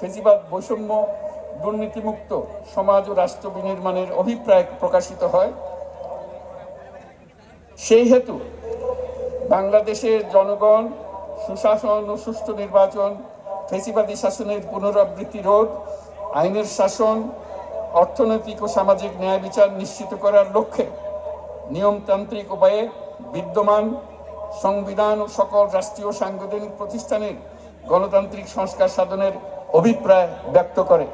ফেসিবাদ বৈষম্য, দুর্নীতিমুক্ত সমাজ ও রাষ্ট্র বিনির্মাণের অভিপ্রায় প্রকাশিত হয়। সেই হেতু বাংলাদেশের জনগণ সুশাসন ও সুষ্ঠু নির্বাচন ফেসিবাদী শাসনের পুনরাবৃত্তি রোধ, আইনের শাসন, অর্থনৈতিক ও সামাজিক ন্যায় বিচার নিশ্চিত করার লক্ষ্যে নিয়মতান্ত্রিক উপায়ে বিদ্যমান সংবিধান ও সকল রাষ্ট্রীয় সাংবিধানিক প্রতিষ্ঠানের গণতান্ত্রিক সংস্কার সাধনের অভিপ্রায় ব্যক্ত করে।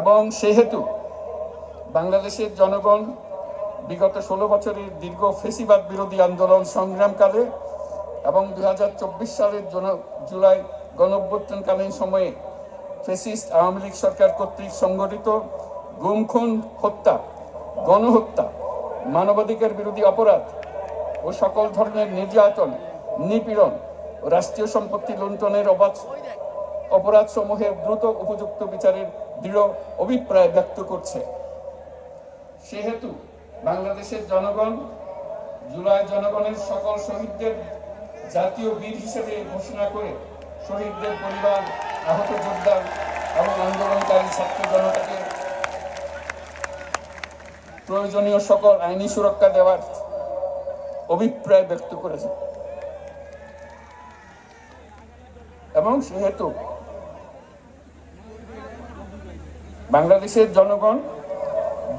এবং সেহেতু বাংলাদেশের জনগণ বিগত ষোলো বছরের দীর্ঘ ফেসিবাদ বিরোধী আন্দোলন সংগ্রামকালে এবং দু হাজার চব্বিশ সালের জুলাই গণঅভ্যুত্থানকালীন সময়ে ফেসিস্ট আওয়ামী লীগ সরকার কর্তৃক সংগঠিত গুমখুন হত্যা, গণহত্যা, মানবাধিকার বিরোধী অপরাধ ও সকল ধরনের নির্যাতন, নিপীড়ন রাষ্ট্রীয় সম্পত্তি লুণ্ঠনের অবাধ অপরাধ সমূহের দ্রুত উপযুক্ত বিচারের দৃঢ় অভিপ্রায় ব্যক্ত করছে। সেহেতু বাংলাদেশের জনগণ, জুলাই জনগণের সকল শহীদদের জাতীয় বীর হিসেবে ঘোষণা করে শহীদদের পরিবার, আহত যোদ্ধা এবং আন্দোলনকারী ছাত্র জনতাকে প্রয়োজনীয় সকল আইনি সুরক্ষা দেওয়ার অভিপ্রায় ব্যক্ত করেছে। এবং সেহেতু বাংলাদেশের জনগণ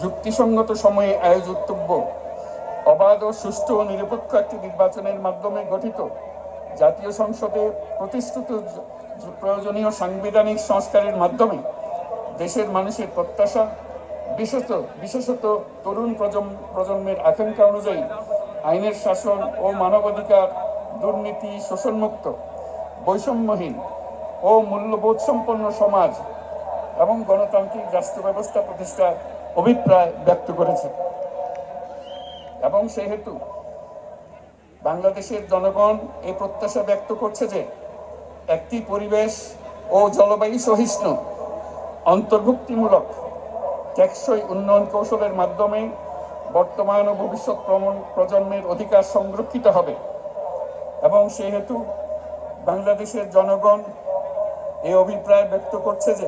যুক্তিসঙ্গত সময়ে আয়োজিতব্য অবাধ ও সুষ্ঠু ও নিরপেক্ষ একটি নির্বাচনের মাধ্যমে গঠিত জাতীয় সংসদে প্রতিষ্ঠিত প্রয়োজনীয় সাংবিধানিক সংস্কারের মাধ্যমে দেশের মানুষের প্রত্যাশা, বিশেষত বিশেষত তরুণ প্রজন্ম, প্রজন্মের আকাঙ্ক্ষা অনুযায়ী আইনের শাসন ও মানবাধিকার, দুর্নীতি, শোষণমুক্ত, বৈষম্যহীন ও মূল্যবোধ সম্পন্ন সমাজ এবং গণতান্ত্রিক রাষ্ট্র ব্যবস্থা প্রতিষ্ঠার অভিপ্রায় ব্যক্ত করেছে। এবং সেহেতু বাংলাদেশের জনগণ এই প্রত্যাশা ব্যক্ত করছে যে একটি পরিবেশ ও জলবায়ু সহিষ্ণু, অন্তর্ভুক্তিমূলক, টেকসই উন্নয়ন কৌশলের মাধ্যমে বর্তমান ও ভবিষ্যৎ প্রজন্মের অধিকার সংরক্ষিত হবে। এবং সেহেতু বাংলাদেশের জনগণ এই অভিপ্রায় ব্যক্ত করছে যে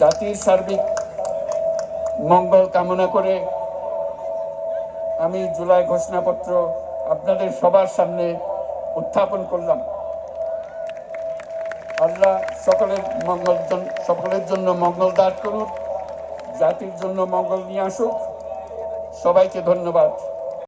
জাতির সার্বিক মঙ্গল কামনা করে আমি জুলাই ঘোষণাপত্র আপনাদের সবার সামনে উত্থাপন করলাম। আল্লাহ সকলের মঙ্গল সকলের জন্য মঙ্গল দান করুন, জাতির জন্য মঙ্গল নিয়ে আসুক। সবাইকে ধন্যবাদ।